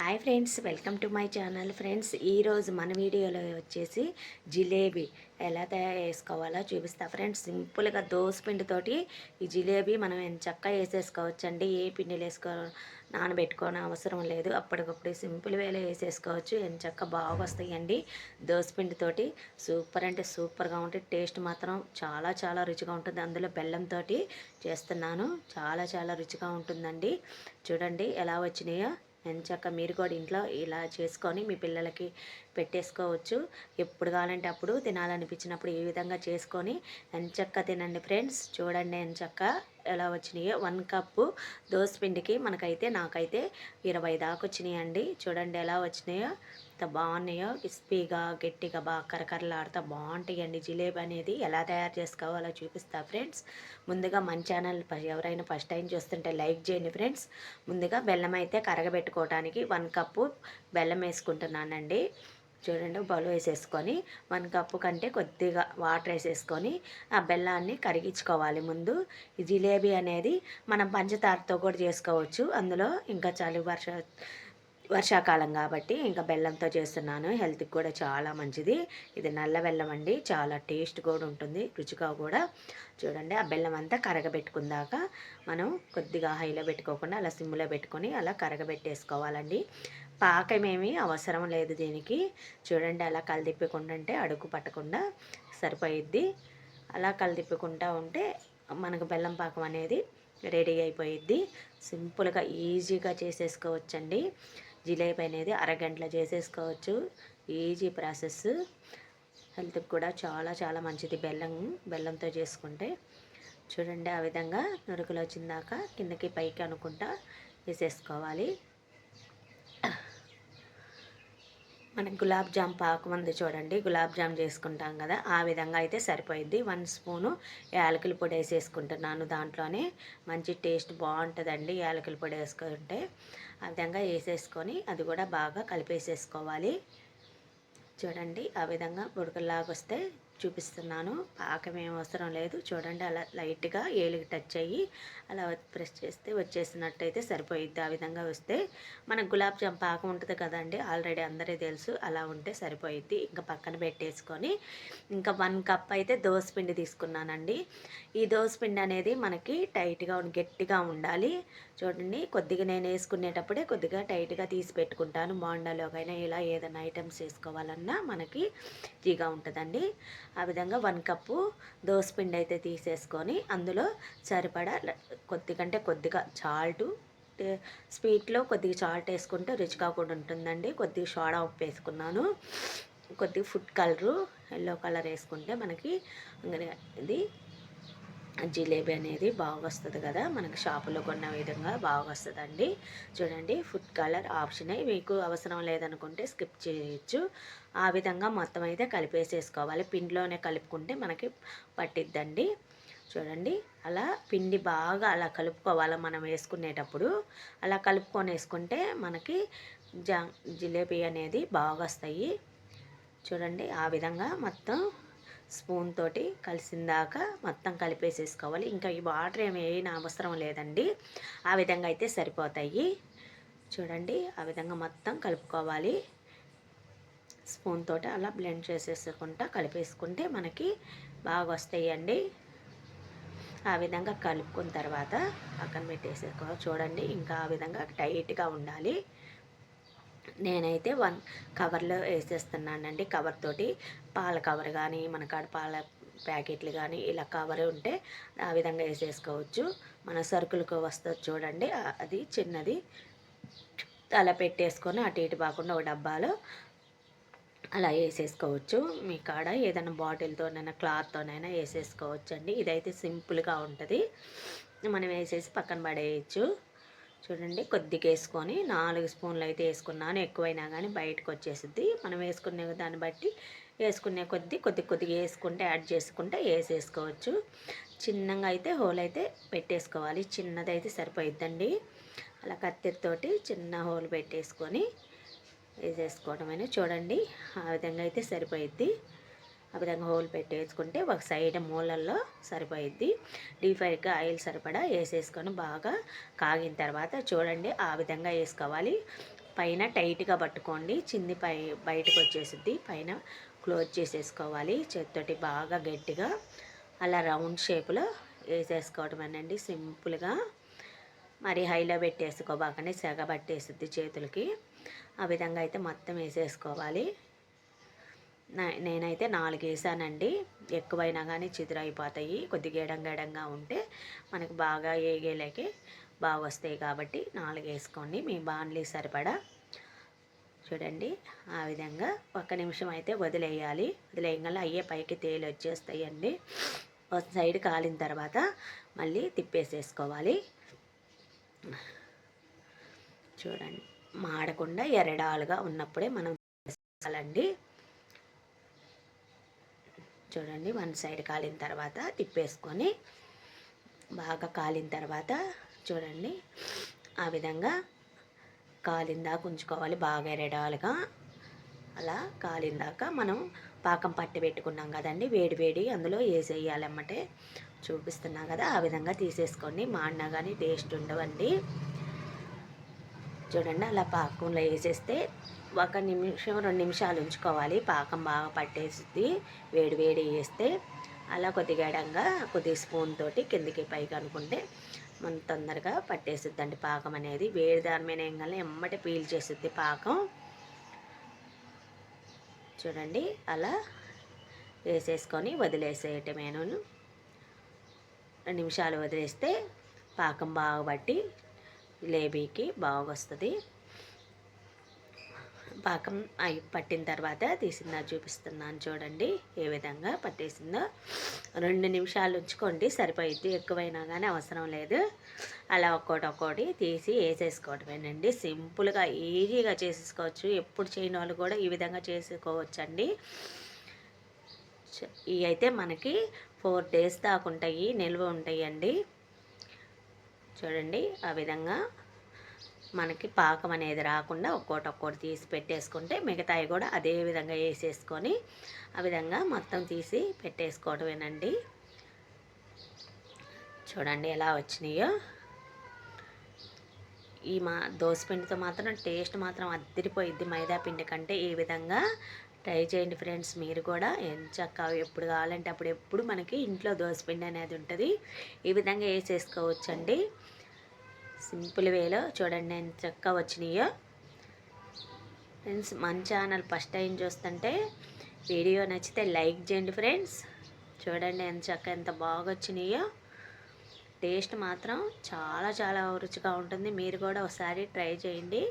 Hi friends welcome to my channel. Friends ఈరోజు మన వీడియోలో వచ్చేసి జిలేబీ ఎలా తయారు చేసుకోవాలో చూపిస్తా. ఫ్రెండ్స్ సింపుల్గా పిండితోటి ఈ జిలేబీ మనం ఎంత చక్కగా వేసేసుకోవచ్చు ఏ పిండిలు వేసుకో నానబెట్టుకోవడం అవసరం లేదు. అప్పటికప్పుడు సింపుల్ వేలో వేసేసుకోవచ్చు. ఎంత చక్క బాగా వస్తాయండి పిండితోటి. సూపర్ అంటే సూపర్గా ఉంటుంది టేస్ట్ మాత్రం చాలా చాలా రుచిగా ఉంటుంది. అందులో బెల్లంతో చేస్తున్నాను. చాలా చాలా రుచిగా ఉంటుందండి. చూడండి ఎలా వచ్చినాయో. ఎంచక్క మీరు కూడా ఇంట్లో ఇలా చేసుకొని మీ పిల్లలకి పెట్టేసుకోవచ్చు. ఎప్పుడు కావాలంటే అప్పుడు తినాలనిపించినప్పుడు ఈ విధంగా చేసుకొని ఎంచక్క తినండి ఫ్రెండ్స్. చూడండి ఎంచక్క. ఎలా వచ్చినాయో వన్ కప్పు పిండికి మనకైతే నాకైతే ఇరవై దాకా వచ్చినాయండి. చూడండి ఎలా వచ్చినాయో ఎంత బాగున్నాయో. క్రిస్పీగా గట్టిగా బాగా కరకరలాడుతూ బాగుంటాయండి. జిలేబీ అనేది ఎలా తయారు చేసుకోవాలో చూపిస్తా ఫ్రెండ్స్. ముందుగా మన ఛానల్ ఎవరైనా ఫస్ట్ టైం చూస్తుంటే లైక్ చేయండి ఫ్రెండ్స్. ముందుగా బెల్లం అయితే కరగబెట్టుకోవడానికి వన్ కప్పు బెల్లం వేసుకుంటున్నానండి. చూడండి బౌల్ వేసేసుకొని వన్ కప్పు కంటే కొద్దిగా వాటర్ వేసేసుకొని ఆ బెల్లాన్ని కరిగించుకోవాలి ముందు. ఈ జిలేబీ అనేది మనం పంచదారతో కూడా చేసుకోవచ్చు. అందులో ఇంకా చలి వర్ష వర్షాకాలం కాబట్టి ఇంకా బెల్లంతో చేస్తున్నాను. హెల్త్కి కూడా చాలా మంచిది. ఇది నల్ల బెల్లం అండి. చాలా టేస్ట్ కూడా ఉంటుంది రుచిగా కూడా. చూడండి ఆ బెల్లం అంతా కరగబెట్టుకుందాక మనం కొద్దిగా హైలో పెట్టుకోకుండా అలా సిమ్లో పెట్టుకొని అలా కరగబెట్టేసుకోవాలండి. పాకమేమీ అవసరం లేదు దీనికి. చూడండి అలా కలిదిప్పుకుంటుంటే అంటే అడుగు పట్టకుండా సరిపోయిద్ది. అలా కలిదిప్పుకుంటూ ఉంటే మనకు బెల్లం పాకం అనేది రెడీ అయిపోయిద్ది. సింపుల్గా ఈజీగా చేసేసుకోవచ్చండి. జిలేబీ అనేది అరగంటలో చేసేసుకోవచ్చు. Easy process. హెల్త్కి కూడా చాలా చాలా మంచిది. బెల్లం బెల్లంతో చేసుకుంటే. చూడండి ఆ విధంగా నురుకులు వచ్చిందాక కిందకి పైకి అనుకుంటా వేసేసుకోవాలి. మనకి గులాబ్ జామ్ పాకు చూడండి. గులాబ్ జామ్ చేసుకుంటాం కదా. ఆ విధంగా అయితే సరిపోయింది వన్ స్పూను యాలకుల పొడి వేసేసుకుంటున్నాను దాంట్లోనే. మంచి టేస్ట్ బాగుంటుందండి యాలకుల పొడి వేసుకుంటే. ఆ విధంగా వేసేసుకొని అది కూడా బాగా కలిపేసేసుకోవాలి. చూడండి ఆ విధంగా బుడకల్లాగా వస్తే చూపిస్తున్నాను. పాకం ఏం అవసరం లేదు. చూడండి అలా లైట్గా ఏలికి టచ్ అయ్యి అలా ప్రెస్ చేస్తే వచ్చేసినట్టయితే సరిపోయిద్ది. ఆ విధంగా వస్తే మనకు గులాబ్ జామ్ పాకం ఉంటుంది కదండి ఆల్రెడీ అందరికీ తెలుసు అలా ఉంటే సరిపోయిద్ది. ఇంకా పక్కన పెట్టేసుకొని ఇంకా వన్ కప్ అయితే పిండి తీసుకున్నానండి. ఈ పిండి అనేది మనకి టైట్గా గట్టిగా ఉండాలి. చూడండి కొద్దిగా నేను వేసుకునేటప్పుడే కొద్దిగా టైట్గా తీసి పెట్టుకుంటాను. బాండాలోకైనా ఇలా ఏదైనా ఐటమ్స్ వేసుకోవాలన్నా మనకి ఈజీగా ఉంటుందండి. ఆ విధంగా వన్ కప్పు పిండి అయితే తీసేసుకొని అందులో సరిపడా కొద్దిగంటే కొద్దిగా చాల్టు స్వీట్లో కొద్దిగా చాల్ట్ వేసుకుంటే రుచిగా కూడా ఉంటుందండి. కొద్దిగా సోడా ఉప్పు వేసుకున్నాను. కొద్దిగా ఫుడ్ కలరు ఎల్లో కలర్ వేసుకుంటే మనకి ఇది జిలేబీ అనేది బాగా వస్తుంది కదా మనకి షాపులో కొన్న విధంగా బాగా వస్తుందండి చూడండి ఫుడ్ కలర్ ఆప్షనే మీకు అవసరం లేదనుకుంటే స్కిప్ చేయొచ్చు. ఆ విధంగా మొత్తం అయితే కలిపేసేసుకోవాలి. పిండిలోనే కలుపుకుంటే మనకి పట్టిద్దండి. చూడండి అలా పిండి బాగా అలా కలుపుకోవాలి మనం వేసుకునేటప్పుడు. అలా కలుపుకొని వేసుకుంటే మనకి జా జిలేబీ అనేది బాగా వస్తాయి చూడండి ఆ విధంగా మొత్తం స్పూన్ తోటి కలిసిందాక మొత్తం కలిపేసేసుకోవాలి. ఇంకా ఈ వాటర్ ఏమి అవసరం లేదండి. ఆ విధంగా అయితే సరిపోతాయి. చూడండి ఆ విధంగా మొత్తం కలుపుకోవాలి. స్పూన్ తోటి అలా బ్లెండ్ చేసేసుకుంటా కలిపేసుకుంటే మనకి బాగా వస్తాయండి. ఆ విధంగా కలుపుకున్న తర్వాత పక్కన పెట్టేసేసుకో చూడండి ఇంకా ఆ విధంగా టైట్గా ఉండాలి. నేనైతే వన్ కవర్లో వేసేస్తున్నానండి. కవర్ తోటి పాల కవర్ కానీ మన కాడ పాల ప్యాకెట్లు కానీ ఇలా కవర్ ఉంటే ఆ విధంగా వేసేసుకోవచ్చు. మన సరుకులకు వస్తుంది చూడండి. అది చిన్నది. అలా పెట్టేసుకొని అటు ఇటు కాకుండా ఒక డబ్బాలో అలా వేసేసుకోవచ్చు. మీ కాడ ఏదైనా బాటిల్తోనైనా క్లాత్తోనైనా వేసేసుకోవచ్చు అండి ఇదైతే సింపుల్గా ఉంటుంది. మనం వేసేసి పక్కన పడేయచ్చు. చూడండి కొద్దిగా వేసుకొని నాలుగు స్పూన్లు అయితే వేసుకున్నాను. ఎక్కువైనా కానీ బయటకు వచ్చేసిద్ది మనం వేసుకునే దాన్ని బట్టి వేసుకునే కొద్ది కొద్ది కొద్దిగా వేసుకుంటే యాడ్ చేసుకుంటే వేసేసుకోవచ్చు. చిన్నగా అయితే హోల్ అయితే పెట్టేసుకోవాలి. చిన్నది అయితే సరిపోయిద్దండి. అలా కత్తితోటి చిన్న హోల్ పెట్టేసుకొని వేసేసుకోవడమైనా చూడండి. ఆ విధంగా అయితే సరిపోయిద్ది. ఆ విధంగా హోల్ పెట్టేసుకుంటే ఒక సైడ్ మూలల్లో సరిపోయిద్ది. డీప్ ఫ్రైగా ఆయిల్ సరిపడా వేసేసుకొని బాగా కాగిన తర్వాత చూడండి ఆ విధంగా వేసుకోవాలి. పైన టైట్గా పట్టుకోండి. చింది పై బయటకు వచ్చేసిద్ది. పైన క్లోజ్ చేసేసుకోవాలి. చేతితోటి బాగా గట్టిగా అలా రౌండ్ షేప్లో వేసేసుకోవటమేనండి సింపుల్గా మరి హైలో పెట్టేసుకోబాకనే సెగ పట్టేసిద్ది చేతులకి. ఆ విధంగా అయితే మొత్తం వేసేసుకోవాలి. నేనైతే నాలుగు వేసానండి ఎక్కువైనా కానీ చిదురైపోతాయి. కొద్దిగా గేడంగా ఉంటే మనకు బాగా ఏగేలేకి బాగా వస్తాయి కాబట్టి నాలుగు వేసుకోండి మీ బాండ్లీ సరిపడా. చూడండి ఆ విధంగా ఒక్క నిమిషం అయితే వదిలేయాలి. వదిలేయగల అయ్యే పైకి తేలి వచ్చేస్తాయండి. ఒక సైడ్ కాలిన తర్వాత మళ్ళీ తిప్పేసేసుకోవాలి. చూడండి మాడకుండా ఎరడాలుగా ఉన్నప్పుడే మనం చేసుకోవాలండి చూడండి వన్ సైడ్ కాలిన తర్వాత తిప్పేసుకొని బాగా కాలిన తర్వాత చూడండి ఆ విధంగా కాలిందాక ఉంచుకోవాలి బాగా ఎరడాలుగా అలా కాలిందాక మనం పాకం పట్టి పెట్టుకున్నాం కదండి వేడి వేడి అందులో వేసేయాలన్నమాట చూపిస్తున్నా కదా ఆ విధంగా తీసేసుకోండి మాడినా కానీ టేస్ట్ ఉండవండి. చూడండి అలా పాకంలో వేసేస్తే ఒక నిమిషం రెండు నిమిషాలు ఉంచుకోవాలి. పాకం బాగా పట్టేసి వేడి వేడి వేస్తే అలా కొద్దిగాడంగా కొద్ది స్పూన్ తోటి కిందికి పైకి అనుకుంటే మనం తొందరగా పట్టేసిద్దండి పాకం అనేది. వేడి దాని మీద ఏంగానే ఎమ్మటి పీల్ చేసిద్ది పాకం. చూడండి అలా వేసేసుకొని వదిలేసేయటమేను రెండు నిమిషాలు వదిలేస్తే పాకం బాగా పట్టి జిలేబీకి బాగా వస్తుంది పాకం అవి పట్టిన తర్వాత తీసిందా చూపిస్తున్నాను చూడండి ఏ విధంగా పట్టేసిందో. రెండు నిమిషాలు ఉంచుకోండి సరిపోయిద్ది. ఎక్కువైనా కానీ అవసరం లేదు. అలా ఒక్కోటి ఒక్కోటి తీసి వేసేసుకోవటమేనండి. సింపుల్గా ఈజీగా చేసేసుకోవచ్చు. ఎప్పుడు చేయని వాళ్ళు కూడా ఈ విధంగా చేసుకోవచ్చండి. ఇవి అయితే మనకి ఫోర్ డేస్ దాకా ఉంటాయి నిల్వ ఉంటాయండి. చూడండి ఆ విధంగా మనకి పాకం అనేది రాకుండా ఒక్కోటి ఒక్కోటి తీసి పెట్టేసుకుంటే మిగతాయి కూడా అదే విధంగా వేసేసుకొని ఆ విధంగా మొత్తం తీసి పెట్టేసుకోవటమేనండి. చూడండి ఎలా వచ్చినాయో. ఈ మా దోసపిండితో మాత్రం టేస్ట్ మాత్రం అద్దరిపోయిద్ది మైదా పిండి కంటే ఈ విధంగా ట్రై చేయండి ఫ్రెండ్స్. మీరు కూడా ఎంచక్క ఎప్పుడు కావాలంటే అప్పుడు ఎప్పుడు మనకి ఇంట్లో దోసపిండి అనేది ఉంటుంది. ఈ విధంగా వేసేసుకోవచ్చండి. సింపుల్ వేలో చూడండి ఎంత చక్కగా వచ్చినాయో. ఫ్రెండ్స్ మన ఛానల్ ఫస్ట్ టైం చూస్తుంటే వీడియో నచ్చితే లైక్ చేయండి ఫ్రెండ్స్. చూడండి ఎంత చక్క ఎంత బాగా వచ్చినాయో. టేస్ట్ మాత్రం చాలా చాలా రుచిగా ఉంటుంది. మీరు కూడా ఒకసారి ట్రై చేయండి.